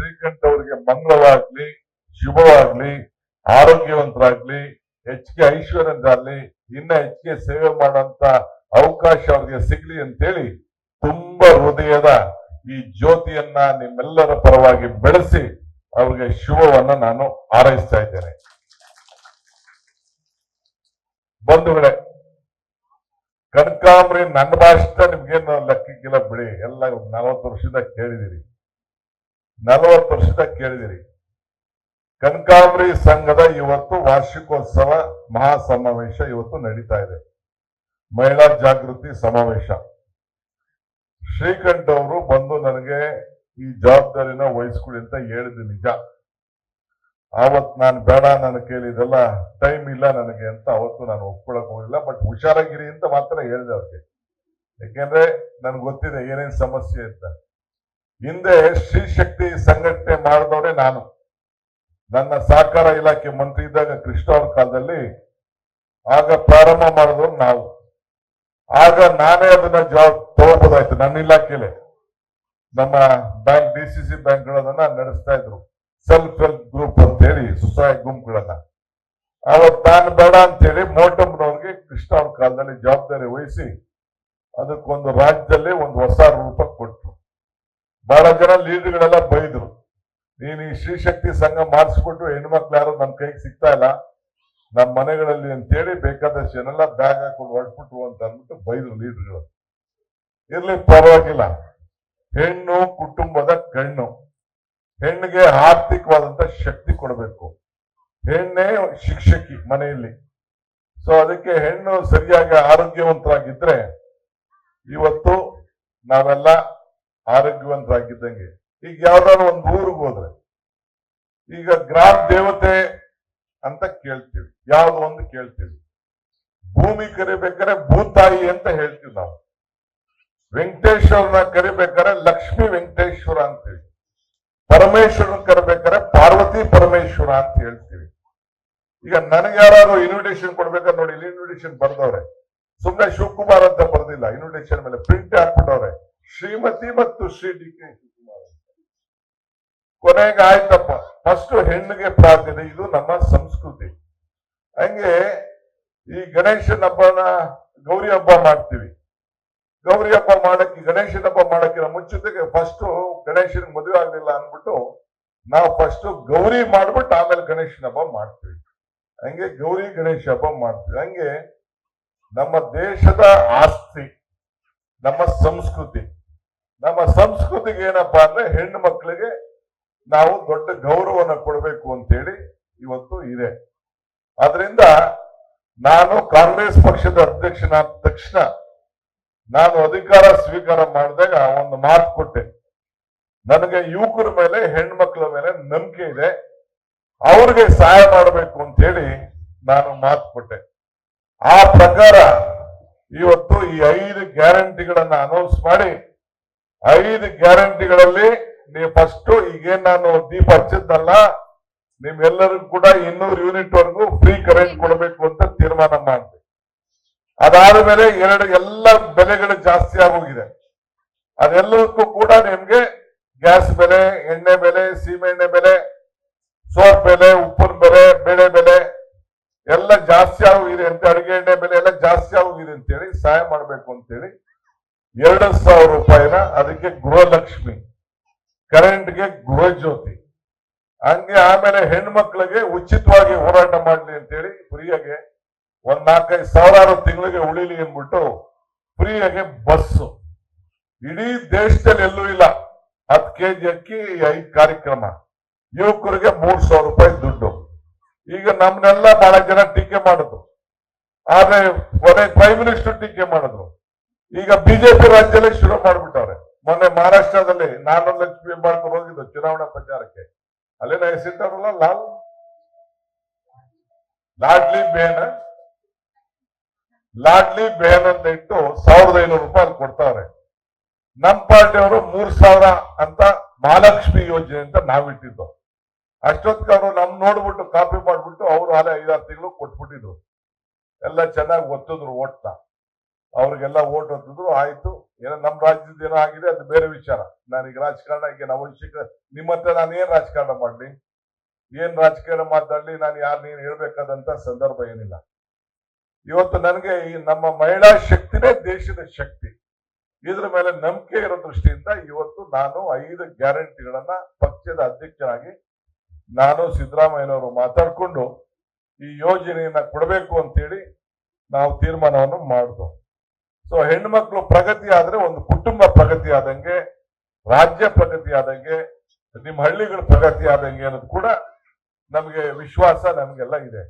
ಶ್ರೀಕಂಠ ಅವರಿಗೆ ಮಂಗಳವಾಗ್ಲಿ, ಶುಭವಾಗ್ಲಿ, ಆರೋಗ್ಯವಂತರಾಗ್ಲಿ, ಹೆಚ್ಚಿಗೆ ಐಶ್ವರ್ಯದಾಗ್ಲಿ ಇನ್ನ ಹೆಚ್ಚಿಗೆ ಸೇವೆ ಮಾಡುವಂತ ಅವಕಾಶ ಅವ್ರಿಗೆ ಸಿಗ್ಲಿ ಅಂತೇಳಿ ತುಂಬಾ ಹೃದಯದ ಈ ಜ್ಯೋತಿಯನ್ನ ನಿಮ್ಮೆಲ್ಲರ ಪರವಾಗಿ ಬೆಳೆಸಿ ಅವ್ರಿಗೆ ಶುಭವನ್ನ ನಾನು ಹಾರೈಸ್ತಾ ಇದ್ದೇನೆ. ಬಂಧುಗಳೇ ಕನಕಾಂಬ್ರಿ ನನ್ನ ಭಾಷೆ ನಿಮ್ಗೇನು ಲೆಕ್ಕಕ್ಕಿಲ್ಲ ಬಿಡಿ. ಎಲ್ಲ ನಲವತ್ತು ವರ್ಷದಿಂದ ಕೇಳಿದಿರಿ. ನಲವತ್ತು ವರ್ಷದ ಕೇಳಿದಿರಿ. ಕನಕಾಂಬ್ರಿ ಸಂಘದ ಇವತ್ತು ವಾರ್ಷಿಕೋತ್ಸವ ಮಹಾ ಸಮಾವೇಶ ಇವತ್ತು ನಡೀತಾ ಇದೆ. ಮಹಿಳಾ ಜಾಗೃತಿ ಸಮಾವೇಶ. ಶ್ರೀಕಂಠ ಅವರು ಬಂದು ನನಗೆ ಈ ಜವಾಬ್ದಾರಿನ ವಹಿಸ್ಕೊಳ್ಳಿ ಅಂತ ಹೇಳಿದ್ದು ನಿಜ. ಆವತ್ ನಾನು ಬೇಡ ನನ್ನ ಕೇಳಿದೆಲ್ಲ ಟೈಮ್ ಇಲ್ಲ ನನಗೆ ಅಂತ ಅವತ್ತು ನಾನು ಒಪ್ಕೊಳಕ್ ಹೋಗಿಲ್ಲ ಬಟ್ ಹುಷಾರಾಗಿರಿ ಅಂತ ಮಾತ್ರ ಹೇಳಿದೆ ಅವ್ರಿಗೆ. ಯಾಕೆಂದ್ರೆ ನನ್ಗೆ ಗೊತ್ತಿದೆ ಏನೇನು ಸಮಸ್ಯೆ ಅಂತ. ಹಿಂದೆ ಶ್ರೀ ಶಕ್ತಿ ಸಂಘಟನೆ ಮಾಡಿದವರೇ ನಾನು. ನನ್ನ ಸಹಕಾರ ಇಲಾಖೆ ಮಂತ್ರಿ ಇದ್ದಾಗ ಕೃಷ್ಣ ಅವ್ರ ಕಾಲದಲ್ಲಿ ಆಗ ಪ್ರಾರಂಭ ಮಾಡಿದವರು ನಾವು. ಆಗ ನಾನೇ ಅದನ್ನ ಜವಾಬ್ ತಗೋಬೋದಾಯ್ತು ನನ್ನ ಇಲಾಖೆಲೆ ನಮ್ಮ ಬ್ಯಾಂಕ್, ಡಿ ಸಿ ಸಿ ಬ್ಯಾಂಕ್ಗಳನ್ನ ನಡೆಸ್ತಾ ಇದ್ರು. ಸೆಲ್ಫ್ ಹೆಲ್ಪ್ ಗ್ರೂಪ್ ಅಂತ ಹೇಳಿ ಸ್ವಸಹಾಯ ಗುಂಪುಗಳನ್ನ. ಅವತ್ ತಾನು ಬೇಡ ಅಂತೇಳಿ ಮೋಟಮ್ನವ್ರಿಗೆ ಕೃಷ್ಣ ಅವ್ರ ಕಾಲದಲ್ಲಿ ಜವಾಬ್ದಾರಿ ವಹಿಸಿ ಅದಕ್ಕೊಂದು ರಾಜ್ಯದಲ್ಲಿ ಒಂದು ಹೊಸ ರೂಪ ಬಹಳ ಜನ ಲೀಡರ್ಗಳೆಲ್ಲ ಬೈದ್ರು. ನೀನು ಈ ಶ್ರೀಶಕ್ತಿ ಸಂಘ ಮಾಡಿಸ್ಬಿಟ್ಟು ಹೆಣ್ಮಕ್ಳು ಯಾರು ನಮ್ಮ ಕೈಗೆ ಸಿಗ್ತಾ ಇಲ್ಲ ನಮ್ಮ ಮನೆಗಳಲ್ಲಿ ಅಂತೇಳಿ ಬೇಕಾದಷ್ಟು ಜನೆಲ್ಲ ಬ್ಯಾಗ್ ಹಾಕೊಂಡು ಹೊಡ್ಬಿಟ್ರು ಅಂತ ಅಂದ್ಬಿಟ್ಟು ಬೈದ್ರು ಲೀಡರ್ಗಳು ಇರ್ಲಿ ಪರವಾಗಿಲ್ಲ. ಹೆಣ್ಣು ಕುಟುಂಬದ ಕಣ್ಣು. ಹೆಣ್ಣಿಗೆ ಆರ್ಥಿಕವಾದಂತ ಶಕ್ತಿ ಕೊಡಬೇಕು. ಹೆಣ್ಣೇ ಶಿಕ್ಷಕಿ ಮನೆಯಲ್ಲಿ. ಸೊ ಅದಕ್ಕೆ ಹೆಣ್ಣು ಸರಿಯಾಗಿ ಆರೋಗ್ಯವಂತರಾಗಿದ್ರೆ ಇವತ್ತು ನಾವೆಲ್ಲ ಆರೋಗ್ಯವಂತರಾಗಿದ್ದಂಗೆ. ಈಗ ಯಾವ್ದಾದ್ರು ಒಂದು ಊರಿಗೆ ಹೋದ್ರೆ, ಈಗ ಗ್ರಾಮ ದೇವತೆ ಅಂತ ಕೇಳ್ತೀವಿ, ಯಾವ್ದು ಒಂದು ಕೇಳ್ತೀವಿ. ಭೂಮಿ ಕರಿಬೇಕಾದ್ರೆ ಭೂತಾಯಿ ಅಂತ ಹೇಳ್ತೀವಿ ನಾವು. ವೆಂಕಟೇಶ್ವರನ ಕರಿಬೇಕಾರೆ ಲಕ್ಷ್ಮಿ ವೆಂಕಟೇಶ್ವರ ಅಂತೀವಿ ಪರಮೇಶ್ವರನ ಕರಿಬೇಕಾದ್ರೆ ಪಾರ್ವತಿ ಪರಮೇಶ್ವರ ಅಂತ ಹೇಳ್ತೀವಿ. ಈಗ ನನಗೆ ಯಾರಾದ್ರು ಇನ್ವಿಟೇಷನ್ ಕೊಡ್ಬೇಕಾದ್ರೆ ನೋಡಿ, ಇಲ್ಲಿ ಇನ್ವಿಟೇಷನ್ ಬರ್ದವ್ರೆ. ಸುಮ್ಮನೆ ಶಿವಕುಮಾರ್ ಅಂತ ಬರ್ದಿಲ್ಲ ಇನ್ವಿಟೇಷನ್ ಮೇಲೆ ಪ್ರಿಂಟ್ ಹಾಕ್ಬಿಟ್ಟವ್ರೆ. ಶ್ರೀಮತಿ ಮತ್ತು ಶ್ರೀ ಡಿ ಕೆ ಶಿವಕುಮಾರ್. ಕೊನೆಗೆ ಆಯ್ತಪ್ಪ. ಫಸ್ಟ್ ಹೆಣ್ಣಿಗೆ ಪ್ರಾರ್ಥನೆ. ಇದು ನಮ್ಮ ಸಂಸ್ಕೃತಿ. ಹಂಗೆ ಈ ಗಣೇಶನ ಹಬ್ಬನ ಗೌರಿ ಹಬ್ಬ ಮಾಡ್ತೀವಿ. ಗೌರಿ ಹಬ್ಬ ಮಾಡಕ್ಕೆ ಗಣೇಶನ ಹಬ್ಬ ಮಾಡಕ್ಕೆ ಮುಂಚಿತೆಗೆ ಫಸ್ಟ್ ಗಣೇಶನ ಮದುವೆ ಆಗ್ಲಿಲ್ಲ ಅಂದ್ಬಿಟ್ಟು ನಾವು ಫಸ್ಟ್ ಗೌರಿ ಮಾಡ್ಬಿಟ್ಟು ಆಮೇಲೆ ಗಣೇಶನ ಹಬ್ಬ ಮಾಡ್ತೀವಿ. ಹಂಗೆ ಗೌರಿ ಗಣೇಶ ಹಬ್ಬ ಮಾಡ್ತೀವಿ. ಹಂಗೆ ನಮ್ಮ ದೇಶದ ಆಸ್ತಿ, ನಮ್ಮ ಸಂಸ್ಕೃತಿ. ನಮ್ಮ ಸಂಸ್ಕೃತಿಗೆ ಏನಪ್ಪಾ ಅಂದ್ರೆ ಹೆಣ್ಣು ಮಕ್ಕಳಿಗೆ ನಾವು ದೊಡ್ಡ ಗೌರವನ ಕೊಡಬೇಕು ಅಂತೇಳಿ ಇವತ್ತು ಇದೆ. ಆದ್ರಿಂದ ನಾನು ಕಾಂಗ್ರೆಸ್ ಪಕ್ಷದ ಅಧ್ಯಕ್ಷನಾದ ತಕ್ಷಣ ನಾನು ಅಧಿಕಾರ ಸ್ವೀಕಾರ ಮಾಡಿದಾಗ ಒಂದು ಮಾತು ಕೊಟ್ಟೆ. ನನಗೆ ಯುವಕರ ಮೇಲೆ ಹೆಣ್ಮಕ್ಳ ಮೇಲೆ ನಂಬಿಕೆ ಇದೆ. ಅವ್ರಿಗೆ ಸಹಾಯ ಮಾಡಬೇಕು ಅಂತ ಹೇಳಿ ನಾನು ಮಾತು ಕೊಟ್ಟೆ. ಆ ಪ್ರಕಾರ ಇವತ್ತು ಈ ಐದು ಗ್ಯಾರಂಟಿಗಳನ್ನ ಅನೌನ್ಸ್ ಮಾಡಿ ಐದು ಗ್ಯಾರಂಟಿಗಳಲ್ಲಿ ನೀವು ಫಸ್ಟ್ ಈಗೇನ್ ನಾನು ದೀಪ ಹಚ್ಚಿದ್ದಲ್ಲ ನಿಮ್ಗೆಲ್ಲರಿಗೂ ಕೂಡ ಇನ್ನೂರು ಯೂನಿಟ್ ವರೆಗೂ ಫ್ರೀ ಕರೆಂಟ್ ಕೊಡಬೇಕು ಅಂತ ತೀರ್ಮಾನ ಮಾಡಿದೆ. ಅದಾದ ಮೇಲೆ ಎರಡು, ಎಲ್ಲ ಬೆಲೆಗಳು ಜಾಸ್ತಿ ಆಗೋಗಿದೆ. ಅದೆಲ್ಲದಕ್ಕೂ ಕೂಡ ನಿಮ್ಗೆ ಗ್ಯಾಸ್ ಬೆಲೆ, ಎಣ್ಣೆ ಬೆಲೆ ಸೀಮೆ ಎಣ್ಣೆ ಬೆಲೆ, ಸೋಪ್ ಬೆಲೆ, ಉಪ್ಪಿನ ಬೆಲೆ, ಬೇಳೆ ಬೆಲೆ, ಎಲ್ಲ ಜಾಸ್ತಿ ಆಗೋಗಿದೆ ಅಂತ, ಅಡುಗೆ ಎಣ್ಣೆ ಬೆಲೆ ಎಲ್ಲ ಜಾಸ್ತಿ ಆಗೋಗಿದೆ ಅಂತೇಳಿ ಸಹಾಯ ಮಾಡಬೇಕು ಅಂತೇಳಿ ಎರಡು ಸಾವಿರ ರೂಪಾಯಿನ ಅದಕ್ಕೆ ಗೃಹಲಕ್ಷ್ಮಿ, ಕರೆಂಟ್ಗೆ ಗೃಹ ಜ್ಯೋತಿ ಹಂಗೆ ಆಮೇಲೆ ಹೆಣ್ಮಕ್ಳಿಗೆ ಉಚಿತವಾಗಿ ಹೋರಾಟ ಮಾಡಲಿ ಅಂತೇಳಿ ಫ್ರೀಯಾಗೆ ಒಂದ್ ನಾಲ್ಕೈದು ಸಾವಿರಾರು ತಿಂಗಳಿಗೆ ಉಳಿಲಿ ಅಂದ್ಬಿಟ್ಟು ಫ್ರೀಯಾಗೆ ಬಸ್ಸು. ಇಡೀ ದೇಶದಲ್ಲಿ ಎಲ್ಲೂ ಇಲ್ಲ. ಹತ್ತು ಕೆಜಿ ಅಕ್ಕಿ, ಐದು ಕಾರ್ಯಕ್ರಮ. ಯುವಕರಿಗೆ ಮೂರ್ ಸಾವಿರ ರೂಪಾಯಿ ದುಡ್ಡು. ಈಗ ನಮ್ನೆಲ್ಲ ಬಹಳ ಜನ ಟೀಕೆ ಮಾಡಿದ್ರು. ಆದ್ರೆ ಒಂದೇ ಪ್ರೈಮ್ ಮಿನಿಸ್ಟರ್ ಟೀಕೆ ಮಾಡಿದ್ರು. ಈಗ ಬಿಜೆಪಿ ರಾಜ್ಯದಲ್ಲಿ ಶುರು ಮಾಡ್ಬಿಟ್ಟವ್ರೆ. ಮೊನ್ನೆ ಮಹಾರಾಷ್ಟ್ರದಲ್ಲಿ ನಾನು ಲಕ್ಷ್ಮಿ ಹೆಬ್ಬಾಳ್ಕರ್ ಹೋಗಿದ್ದು ಚುನಾವಣಾ ಪ್ರಚಾರಕ್ಕೆ. ಅಲ್ಲೇನ ಹೆಸರಿದ್ದಾರಲ್ಲ ಲಾಲ್? ಲಾಡ್ಲಿ ಬೇನ್. ಲಾಡ್ಲಿ ಬೇನ್ ಅಂತ ಇಟ್ಟು ಸಾವಿರದ ಐನೂರು ರೂಪಾಯಿ ಕೊಡ್ತಾರೆ. ಕೊಡ್ತಾವ್ರೆ ನಮ್ ಪಾರ್ಟಿಯವರು ಮೂರ್ ಸಾವಿರ ಅಂತ ಮಹಾಲಕ್ಷ್ಮಿ ಯೋಜನೆ ಅಂತ ನಾವಿಟ್ಟಿದ್ದು ಅಷ್ಟೊತ್ತಿಗೆ ಅವರು ನಮ್ ನೋಡ್ಬಿಟ್ಟು ಕಾಪಿ ಮಾಡ್ಬಿಟ್ಟು ಅವರು ಅಲ್ಲೇ ಐದಾರು ತಿಂಗಳು ಕೊಟ್ಬಿಟ್ಟಿದ್ರು. ಎಲ್ಲ ಚೆನ್ನಾಗಿ ಒತ್ತಿದ್ರು ಓಟ್ನ. ಅವ್ರಿಗೆಲ್ಲ ಓಟ್ ಹೊತ್ತಿದ್ರು ಆಯ್ತು. ಏನೋ ನಮ್ಮ ರಾಜ್ಯದ ಏನೋ ಆಗಿದೆ, ಅದು ಬೇರೆ ವಿಚಾರ. ನಾನೀಗ ರಾಜಕಾರಣ, ಈಗ ಅವಶ್ಯಕ ನಿಮ್ಮ ಹತ್ರ ನಾನು ಏನ್ ರಾಜಕಾರಣ ಮಾಡ್ಲಿ? ಏನ್ ರಾಜಕಾರಣ ಮಾತಾಡ್ಲಿ? ನಾನು ಯಾರು ನೀನು ಹೇಳ್ಬೇಕಾದಂತ ಸಂದರ್ಭ ಏನಿಲ್ಲ. ಇವತ್ತು ನನಗೆ ಈ ನಮ್ಮ ಮಹಿಳಾ ಶಕ್ತಿನೇ ದೇಶದ ಶಕ್ತಿ. ಇದ್ರ ಮೇಲೆ ನಂಬಿಕೆ ಇರೋ ದೃಷ್ಟಿಯಿಂದ ಇವತ್ತು ನಾನು ಐದು ಗ್ಯಾರಂಟಿಗಳನ್ನ ಪಕ್ಷದ ಅಧ್ಯಕ್ಷರಾಗಿ ನಾನು ಸಿದ್ದರಾಮಯ್ಯನವರು ಮಾತಾಡಿಕೊಂಡು ಈ ಯೋಜನೆಯನ್ನ ಕೊಡಬೇಕು ಅಂತೇಳಿ ನಾವು ತೀರ್ಮಾನವನ್ನು ಮಾಡಿದ್ವು ಸೊ ಹೆಣ್ಮಕ್ಳು ಪ್ರಗತಿ ಆದ್ರೆ ಒಂದು ಕುಟುಂಬ ಪ್ರಗತಿ ಆದಂಗೆ, ರಾಜ್ಯ ಪ್ರಗತಿ ಆದಂಗೆ, ನಿಮ್ಮ ಹಳ್ಳಿಗಳ ಪ್ರಗತಿ ಆದಂಗೆ ಅನ್ನೋದು ಕೂಡ ನಮಗೆ ವಿಶ್ವಾಸ ನಮಗೆಲ್ಲ ಇದೆ.